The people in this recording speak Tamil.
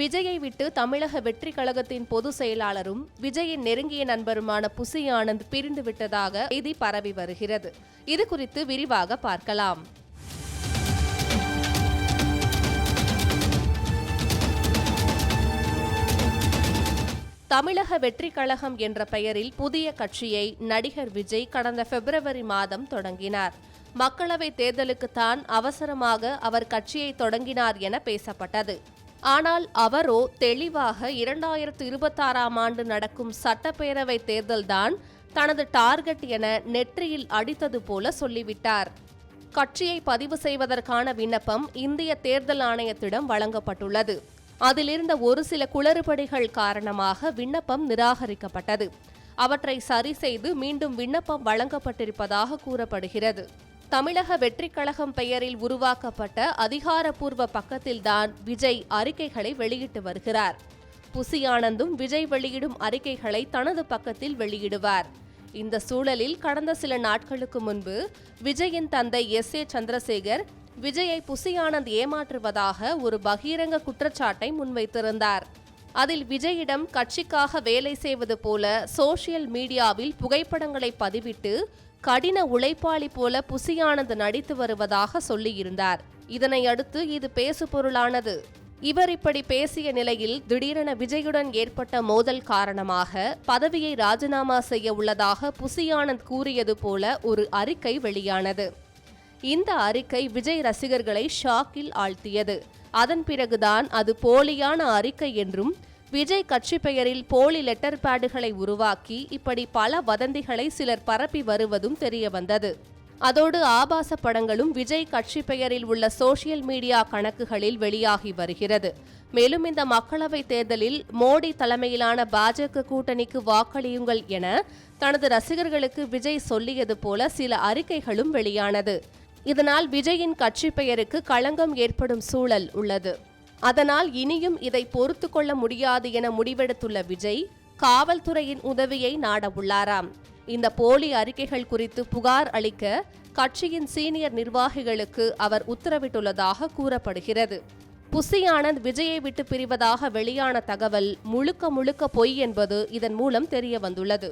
விஜயை விட்டு தமிழக வெற்றி கழகத்தின் பொதுச் செயலாளரும் விஜயின் நெருங்கிய நண்பருமான புசி ஆனந்த் பிரிந்து விட்டதாக செய்தி பரவி வருகிறது. இது குறித்து விரிவாக பார்க்கலாம். தமிழக வெற்றி கழகம் என்ற பெயரில் புதிய கட்சியை நடிகர் விஜய் கடந்த பிப்ரவரி மாதம் தொடங்கினார். மக்களவை தேர்தலுக்கு தான் அவசரமாக அவர் கட்சியை தொடங்கினார் என பேசப்பட்டது. ஆனால் அவரோ தெளிவாக இரண்டாயிரத்து இருபத்தாறாம் ஆண்டு நடக்கும் சட்டப்பேரவை தேர்தல்தான் தனது டார்கெட் என நெற்றியில் அடித்தது போல சொல்லிவிட்டார். கட்சியை பதிவு செய்வதற்கான விண்ணப்பம் இந்திய தேர்தல் ஆணையத்திடம் வழங்கப்பட்டுள்ளது. அதிலிருந்த ஒரு சில குளறுபடிகள் காரணமாக விண்ணப்பம் நிராகரிக்கப்பட்டது. அவற்றை சரி செய்து மீண்டும் விண்ணப்பம் வழங்கப்பட்டிருப்பதாக கூறப்படுகிறது. தமிழக வெற்றிக் கழகம் பெயரில் உருவாக்கப்பட்ட அதிகாரப்பூர்வ பக்கத்தில்தான் விஜய் அறிக்கைகளை வெளியிட்டு வருகிறார். புசி ஆனந்தும் விஜய் வெளியிடும் அறிக்கைகளை தனது பக்கத்தில் வெளியிடுவார். இந்த சூழலில் கடந்த சில நாட்களுக்கு முன்பு விஜயின் தந்தை எஸ். ஏ. சந்திரசேகர் விஜயை புசி ஆனந்த் ஏமாற்றுவதாக ஒரு பகிரங்க குற்றச்சாட்டை முன்வைத்திருந்தார். அதில் விஜயிடம் கட்சிக்காக வேலை செய்வது போல சோசியல் மீடியாவில் புகைப்படங்களை பதிவிட்டு கடின உழைப்பாளி போல புசியானது நடித்து வருவதாக சொல்லியிருந்தார். இதனை அடுத்து இது பேசுபொருளானது இவர் இப்படி பேசிய நிலையில் திடீரென விஜயுடன் ஏற்பட்ட மோதல் காரணமாக பதவியை ராஜினாமா செய்ய உள்ளதாக புசியானந்த் கூறியது போல ஒரு அறிக்கை வெளியானது. இந்த அறிக்கை விஜய் ரசிகர்களை ஷாக்கில் ஆழ்த்தியது. அதன் பிறகுதான் அது போலியான அறிக்கை என்றும் விஜய் கட்சி பெயரில் போலி லெட்டர் பேடுகளை உருவாக்கி இப்படி பல வதந்திகளை சிலர் பரப்பி வருவதும் தெரியவந்தது. அதோடு ஆபாச படங்களும் விஜய் கட்சி பெயரில் உள்ள சோசியல் மீடியா கணக்குகளில் வெளியாகி வருகிறது. மேலும் இந்த மக்களவைத் தேர்தலில் மோடி தலைமையிலான பாஜக கூட்டணிக்கு வாக்களியுங்கள் என தனது ரசிகர்களுக்கு விஜய் சொல்லியது போல சில அறிக்கைகளும் வெளியானது. இதனால் விஜயின் கட்சி பெயருக்கு களங்கம் ஏற்படும் சூழல் உள்ளது. அதனால் இனியும் இதை பொறுத்து கொள்ள முடியாது என முடிவெடுத்துள்ள விஜய் காவல்துறையின் உதவியை நாடவுள்ளாராம். இந்த போலி அறிக்கைகள் குறித்து புகார் அளிக்க கட்சியின் சீனியர் நிர்வாகிகளுக்கு அவர் உத்தரவிட்டுள்ளதாக கூறப்படுகிறது. புசி ஆனந்த் விஜயை விட்டு பிரிவதாக வெளியான தகவல் முழுக்க முழுக்க பொய் என்பது இதன் மூலம் தெரிய வந்துள்ளது